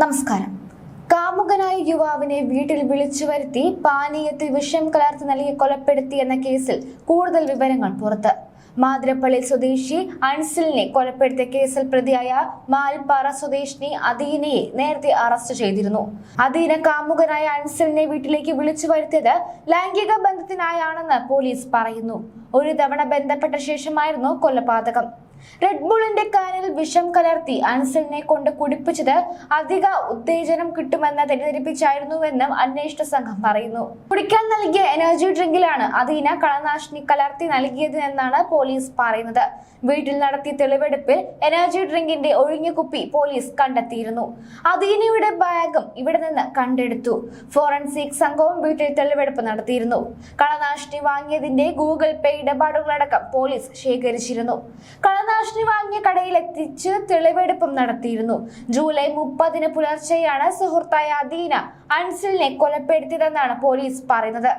നമസ്കാരം. കാമുകനായ യുവാവിനെ വീട്ടിൽ വിളിച്ചു വരുത്തി പാനീയത്തിൽ വിഷം കലർത്തി നൽകി കൊലപ്പെടുത്തി എന്ന കേസിൽ കൂടുതൽ വിവരങ്ങൾ പുറത്ത്. മാതിരപ്പള്ളി സ്വദേശി അൻസിലിനെ കൊലപ്പെടുത്തിയ കേസിൽ പ്രതിയായ മാൽപ്പാറ സ്വദേശിനി അദീനയെ നേരത്തെ അറസ്റ്റ് ചെയ്തിരുന്നു. അദീന കാമുകനായ അൻസിലിനെ വീട്ടിലേക്ക് വിളിച്ചു വരുത്തിയത് ലൈംഗിക ബന്ധത്തിനായാണെന്ന് പോലീസ് പറയുന്നു. ഒരു തവണ ബന്ധപ്പെട്ട ശേഷമായിരുന്നു കൊലപാതകം. റെഡ് ബുള്ളിന്റെ കാനിൽ വിഷം കലർത്തി അൻസലിനെ കൊണ്ട് കുടിപ്പിച്ചത് അധിക ഉത്തേജനം കിട്ടുമെന്ന് തെറ്റിദ്ധരിപ്പിച്ചായിരുന്നുവെന്നും അന്വേഷണ സംഘം പറയുന്നു. കുടിക്കാൻ നൽകിയ എനർജി ഡ്രിങ്കിലാണ് അദീന കളനാശിനി കലർത്തി നൽകിയത് എന്നാണ് പോലീസ് പറയുന്നത്. വീട്ടിൽ നടത്തിയ തെളിവെടുപ്പിൽ എനർജി ഡ്രിങ്കിന്റെ ഒഴിഞ്ഞ കുപ്പി പോലീസ് കണ്ടെത്തിയിരുന്നു. അദീനയുടെ ബാഗും ഇവിടെ നിന്ന് കണ്ടെടുത്തു. ഫോറൻസിക് സംഘവും വീട്ടിൽ തെളിവെടുപ്പ് നടത്തിയിരുന്നു. കളനാശിനി വാങ്ങിയതിന്റെ ഗൂഗിൾ പേ ഇടപാടുകളടക്കം പോലീസ് ശേഖരിച്ചിരുന്നു. കളനാശിനി വാങ്ങിയ കടയിൽ എത്തിച്ച് തെളിവെടുപ്പും നടത്തിയിരുന്നു. ജൂലൈ മുപ്പതിന് പുലർച്ചെയാണ് സുഹൃത്തായ അദീന അൻസിലിനെ കൊലപ്പെടുത്തിയതെന്നാണ് പോലീസ് പറയുന്നത്.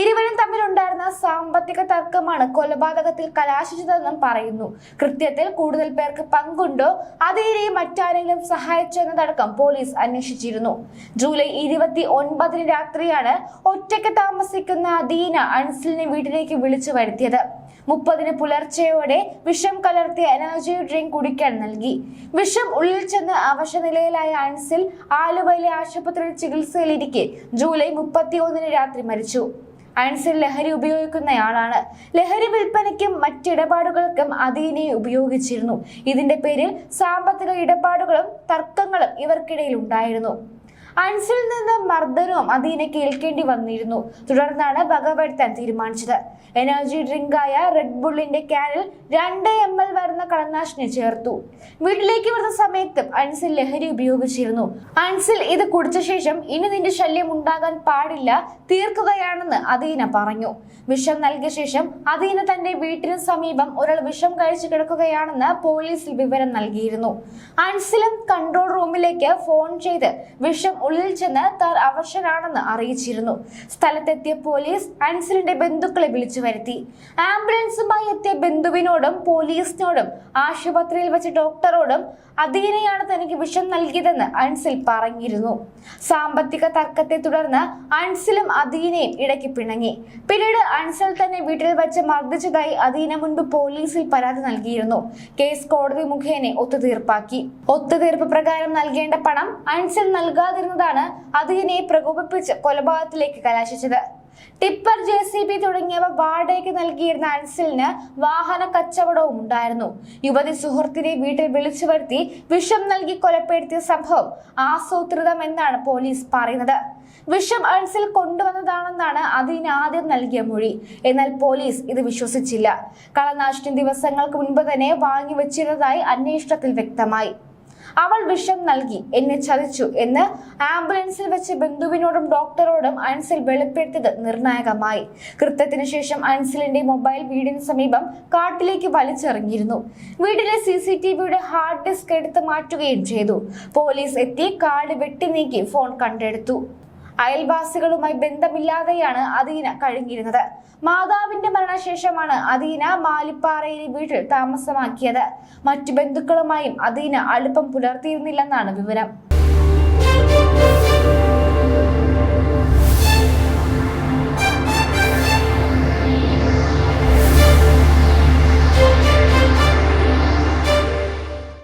ഇരുവരും തമ്മിലുണ്ടായിരുന്ന സാമ്പത്തിക തർക്കമാണ് കൊലപാതകത്തിൽ കലാശിച്ചതെന്നും പറയുന്നു. കൃത്യത്തിൽ കൂടുതൽ പേർക്ക് പങ്കുണ്ടോ അതേരെയും മറ്റാരെങ്കിലും സഹായിച്ചോ എന്നതടക്കം പോലീസ് അന്വേഷിച്ചിരുന്നു. ജൂലൈ ഇരുപത്തി ഒൻപതിന് രാത്രിയാണ് ഒറ്റയ്ക്ക് താമസിക്കുന്ന അദീന അൻസിലിനെ വീട്ടിലേക്ക് വിളിച്ചു വരുത്തിയത്. മുപ്പതിന് പുലർച്ചെയോടെ വിഷം കലർത്തിയ എനർജി ഡ്രിങ്ക് കുടിക്കാൻ നൽകി. വിഷം ഉള്ളിൽ ചെന്ന് അവശനിലയിലായ അൻസിൽ ആലുവയിലെ ആശുപത്രിയിൽ ചികിത്സയിലിരിക്കെ ജൂലൈ മുപ്പത്തി ഒന്നിന് രാത്രി മരിച്ചു. അൻസിൽ ലഹരി ഉപയോഗിക്കുന്നയാളാണ്. ലഹരി വിൽപ്പനയ്ക്കും മറ്റിടപാടുകൾക്കും അതീനെ ഉപയോഗിച്ചിരുന്നു. ഇതിന്റെ പേരിൽ സാമ്പത്തിക ഇടപാടുകളും തർക്കങ്ങളും ഇവർക്കിടയിൽ ഉണ്ടായിരുന്നു അൻസിൽ നിന്ന് മർദ്ദനവും അതിനെ കേൾക്കേണ്ടി വന്നിരുന്നു. തുടർന്നാണ് വകവരുത്താൻ തീരുമാനിച്ചത്. എനർജി ഡ്രിങ്കായ റെഡ് ബുള്ളിന്റെ ക്യാനിൽ രണ്ട് എം എൽ വരുന്ന കളനാശിനി ചേർത്തു. വീട്ടിലേക്ക് വരുന്ന സമയത്തും അൻസിൽ ലഹരി ഉപയോഗിച്ചിരുന്നു. അൻസിൽ ഇത് കുടിച്ച ശേഷം ഇനി നിന്റെ ശല്യം ഉണ്ടാകാൻ പാടില്ല തീർക്കുകയാണെന്ന് അദീന പറഞ്ഞു. വിഷം നൽകിയ ശേഷം അദീന തന്റെ വീട്ടിന് സമീപം ഒരാൾ വിഷം കഴിച്ചു കിടക്കുകയാണെന്ന് പോലീസിൽ വിവരം നൽകിയിരുന്നു. അൻസിലും കൺട്രോൾ റൂമിലേക്ക് ഫോൺ ചെയ്ത് വിഷം ഉള്ളിൽ ചെന്ന് താൻ അവശനാണെന്ന് അറിയിച്ചിരുന്നു. സ്ഥലത്തെത്തിയ പോലീസ് അൻസലിന്റെ ബന്ധുക്കളെ വിളിച്ചു വരുത്തി. ആംബുലൻസുമായി എത്തിയ ബന്ധുവിനോടും പോലീസിനോടും ആശുപത്രിയിൽ വെച്ച് ഡോക്ടറോടും അദീനയാണ് തനിക്ക് വിഷം നൽകിയതെന്ന് അൻസിൽ പറഞ്ഞിരുന്നു. സാമ്പത്തിക തർക്കത്തെ തുടർന്ന് അൻസിലും അതീനയും ഇടയ്ക്ക് പിണങ്ങി. പിന്നീട് അൻസൽ തന്നെ വീട്ടിൽ വെച്ച് മർദ്ദിച്ചതായി അദീന മുൻപ് പോലീസിൽ പരാതി നൽകിയിരുന്നു. കേസ് കോടതി മുഖേന ഒത്തുതീർപ്പാക്കി. ഒത്തുതീർപ്പ് പ്രകാരം നൽകേണ്ട പണം അൻസൽ നൽകാതിരുന്നതാണ് അതിനെ പ്രകോപിപ്പിച്ച് കൊലപാതകത്തിലേക്ക് കലാശിച്ചത്. ടിപ്പർ ജെ സി ബി തുടങ്ങിയവ വാടകയ്ക്ക് നൽകിയിരുന്ന അൻസിലിന് വാഹന കച്ചവടവും ഉണ്ടായിരുന്നു. യുവതി സുഹൃത്തിനെ വീട്ടിൽ വിളിച്ചു വരുത്തി വിഷം നൽകി കൊലപ്പെടുത്തിയ സംഭവം ആസൂത്രിതം എന്നാണ് പോലീസ് പറയുന്നത്. വിഷം അൻസിൽ കൊണ്ടുവന്നതാണെന്നാണ് അതിന് ആദ്യം നൽകിയ മൊഴി. എന്നാൽ പോലീസ് ഇത് വിശ്വസിച്ചില്ല. കളനാശിനി ദിവസങ്ങൾക്ക് മുൻപ് തന്നെ വാങ്ങി വെച്ചിരുന്നതായി അന്വേഷണത്തിൽ വ്യക്തമായി. അവൾ വിഷം നൽകി. എന്നെ ചതിച്ചു എന്ന് ആംബുലൻസിൽ വെച്ച് ബന്ധുവിനോടും ഡോക്ടറോടും അൻസിൽ വെളിപ്പെടുത്തിയത് നിർണായകമായി. കൃത്യത്തിന് ശേഷം അൻസിലിന്റെ മൊബൈൽ വീടിന് സമീപം കാട്ടിലേക്ക് വലിച്ചെറിഞ്ഞിരുന്നു. വീടിലെ സി സി ടി വിയുടെ ഹാർഡ് ഡിസ്ക് എടുത്ത് മാറ്റുകയും ചെയ്തു. പോലീസ് എത്തി കാട് വെട്ടി നീക്കി ഫോൺ കണ്ടെടുത്തു. അയൽവാസികളുമായി ബന്ധമില്ലാതെയാണ് അദീന കഴിഞ്ഞിരുന്നത് മാതാവിന്റെ മരണശേഷമാണ് അദീന മാലിപ്പാറയിലെ വീട്ടിൽ താമസമാക്കിയത്. മറ്റു ബന്ധുക്കളുമായും അദീന അടുപ്പം പുലർത്തിയിരുന്നില്ലെന്നാണ് വിവരം.